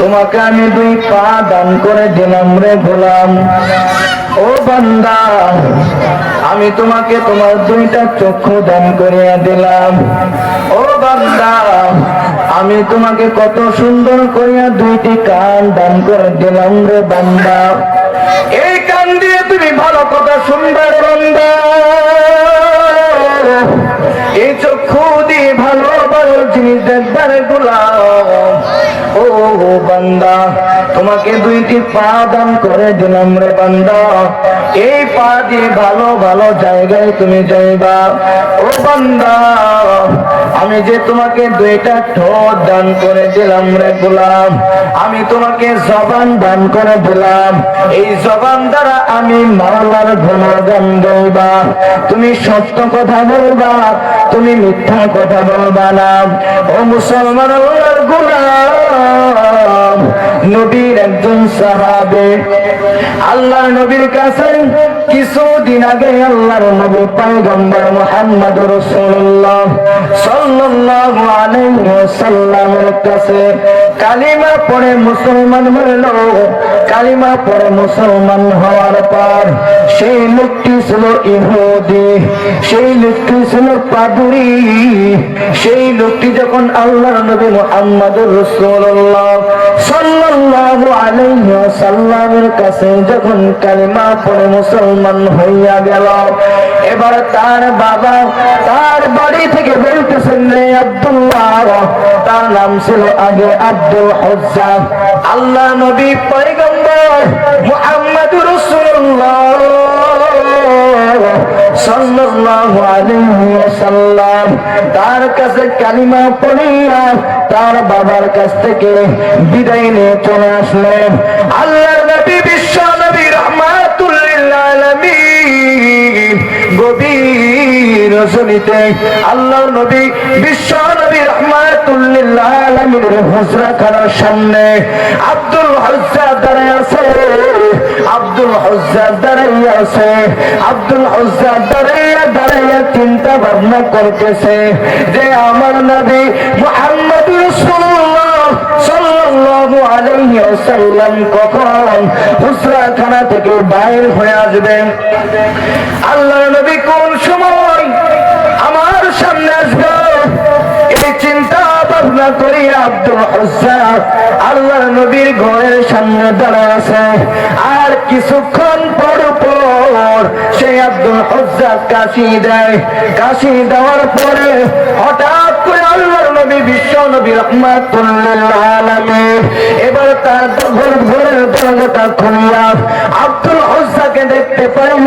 তোমাকে আমি দুই পা দান করে দিলাম রে গোলাম। ও বান্দা, আমি তোমাকে তোমার দুইটা চক্ষু দান করিয়া দিলাম। ও বান্দা, আমি তোমাকে কত সুন্দর করিয়া দুইটি কান দান করে দিলাম রে বান্দা। এই কান দিয়ে তুমি ভালো কথা শুনবে বান্দা। এই চক্ষু দিয়ে ভালো ভালো জিনিস দেখবার গোলাম। বান্দা তোমাকে দুইটি পা দান করে দিলাম রে বান্দা। এই পা দিয়ে ভালো ভালো জায়গায় তুমি যাইবা। ও বান্দা, আমি যে তোমাকে দুইটা ঠোঁট দান করে দিলাম রে গোলাম, আমি তোমাকে জবান দান করে দিলাম। এই জবান দ্বারা আমি মাওলার গুণগান গাইবা। তুমি সত্য কথা বলবা, তুমি মিথ্যা কথা বলবা না। ও মুসলমান গোলাম, নবীর একজন সাহাবে আল্লাহ নবীর কাছে কিছু কিছুদিন আগে আল্লাহর নবী পয়গম্বর মুহাম্মদ রাসূলুল্লাহ সাল্লাল্লাহু আলাইহি ওয়াসাল্লামের কাছে কালিমা পড়ে মুসলমান হইল। কালিমা পড়ে মুসলমান হওয়ার পর সেই লোকটি ছিল ইহুদি, সেই লোকটি ছিল পাদুরি, সেই লোকটি যখন আল্লাহর নবী মুহাম্মদ রাসূলুল্লাহ সাল্লাল্লাহু আলাইহি ওয়াসাল্লামের কাছে যখন কালিমা পড়ে মুসলমান হইয়া গেল। এবার তার বাবা তার বাড়ি থেকে বলতেছেন রে আব্দুল্লাহ। তার নাম ছিল আগে আব্দুল হজ্জা আল্লাহ নবী পয়গম্বর মুহাম্মদ রাসূলুল্লাহ সাল্লাল্লাহু আলাইহি ওয়াসাল্লাম। তার কাছে কালিমা পড়িয়া তার বাবার কাছ থেকে বিদায় নিয়ে চলে আসলেন। আল্লাহর নবী বিশ্ব গভীর রজনীতে আল্লাহর নবী, বিশ্ব নবী রহমাতুল লিল আলামিনের হুজরা খানার সামনে আব্দুল হজ্জা দাঁড়ায় আছে, আব্দুল হজ্জা দাঁড়াইয়া আছে, আব্দুল হজ্জা দাঁড়াইয়া দাঁড়াইয়া চিন্তা ভাবনা করতেছে যে আমার নবী মুহাম্মদ কখন থেকে বাইর হয়ে আসবেন আল্লাহ নবী কোন সময় চিন্তা ভাবনা করি আব্দুল হজ্জাক আল্লাহ নবীর ঘরের সামনে দাঁড়ায় আছে। আর কিছুক্ষণ পর পর সেই আব্দুল হজ্জাক কাশি দেয়। কাশি দেওয়ার পরে হঠাৎ করে আল্লাহ নবী, বিশ্ব নবী রহমাতুল্লাহ এবার তার ঘর ঘরের দরজাটা খুলিয়া আব্দুল হজ্জাকে দেখতে পাইল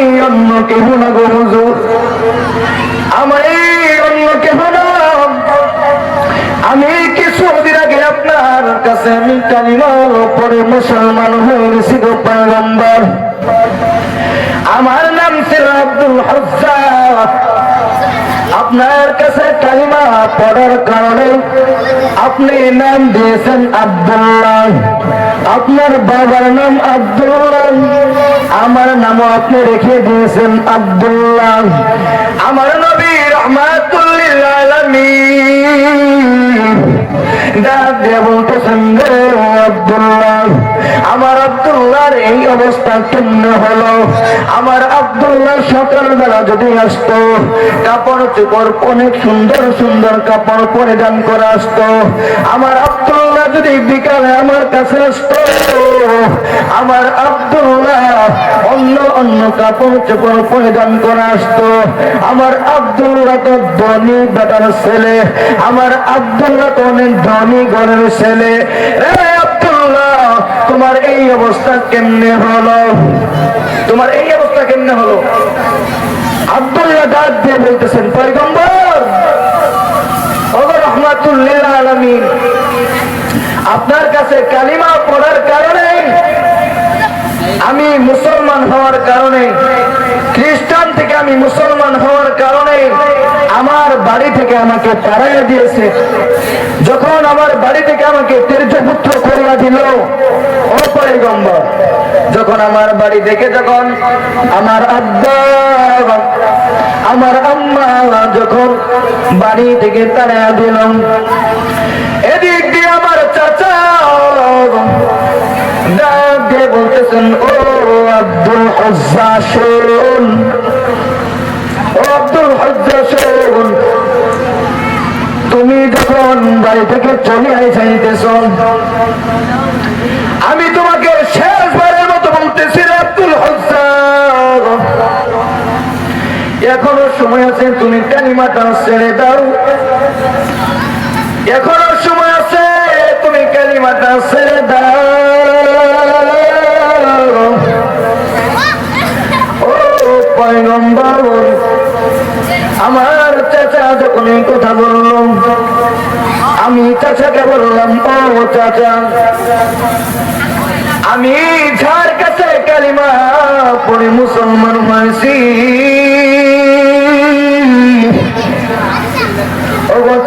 আমি অন্য কেহ না গো হুজুর আমার অন্য কেহ না আমি কিছুদিন আগে আপনার কাছে আমি কালিমার পরে মুসলমান হয়ে গো পয়গম্বর আমার নাম ছিল আব্দুল হজ্জাক। আপনার কাছে কালিমা পড়ার কারণে আপনি নাম দিয়েছেন আব্দুল্লাহ। আপনার বাবার নাম আব্দুল্লাহ। আমার নামও আপনি রেখে দিয়েছেন আব্দুল্লাহ। আমার নবী রহমাতুল্লিল আলামিন। দিয়ে বলতেছেন আব্দুল্লাহ। আমার আব্দুল্লাহর এই অবস্থা কেমন হলো। আমার আব্দুল্লাহ সকালবেলা যদি আসতো, কাপড় চোপড় অনেক সুন্দর সুন্দর কাপড় পরিধান করে আসতো। আমার আব্দুল্লাহ যদি বিকালে আমার কাছে আসতো, আমার আব্দুল্লাহ অন্য অন্য কাপড় চোপড় পরিধান করে আসতো। আমার আব্দুল্লাহ তো ধনী বেটার ছেলে, আমার আব্দুল্লাহ তো অনেক ধনী ঘরের ছেলে। তোমার এই অবস্থা কেমনে হলো? তোমার এই অবস্থা কেমনে হলো? আব্দুল্লাহ ডাক দিয়ে বলতেছেন, পয়গম্বর আপনার কাছে কালিমা পড়ার কারণে আমি মুসলমান হওয়ার কারণে, খ্রিস্টান থেকে আমি মুসলমান হওয়ার কারণে আমার বাড়ি থেকে আমাকে তাড়াইয়া দিয়েছে। যখন আমার বাড়ি থেকে আমাকে তীর্থপুত্র করিয়া দিল, ও পয়গম্বর, যখন আমার বাড়ি থেকে যখন আমার আব্বা, আমার আম্মা যখন বাড়ি থেকে তাড়াইয়া দিলাম ও আব্দুল হজ্জা শোন ও আব্দুল হজ্জা শোন তুমি যখন বাড়ি থেকে চলে আইসাইতেছ, আমি তোমাকে শেষবারের মতো বলতেছি আব্দুল হজ্জা। এখনও সময় আছে, তুমি কালিমাটা ছেড়ে দাও। এখনও সময় আছে, তুমি কালিমাটা ছেড়ে পয়গম্বর। আমার চাচা যখন কথা বলল, আমি চাচাকে বললাম, ও চাচা, আমি যার কাছে কালিমা পড়ে মুসলমান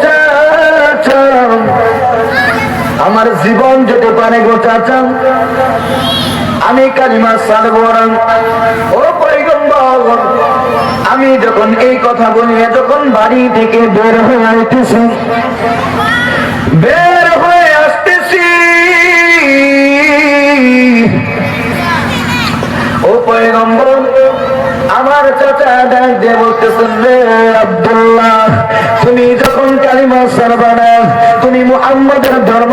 চাচা, আমার জীবন যেতে পারে গো চাচা, আমি কালিমা সারব ও আমি যখন এই কথা বলি যখন বাড়ি থেকে বের হয়ে আসতেছি বের হয়ে আসতেছি। ও পয়গম্বর, আমার চাচা ডাক দিয়ে বলতেছেন রে আব্দুল্লাহ, তুমি যখন কালিমা সারবানা তুমি মুহাম্মাদের ধর্ম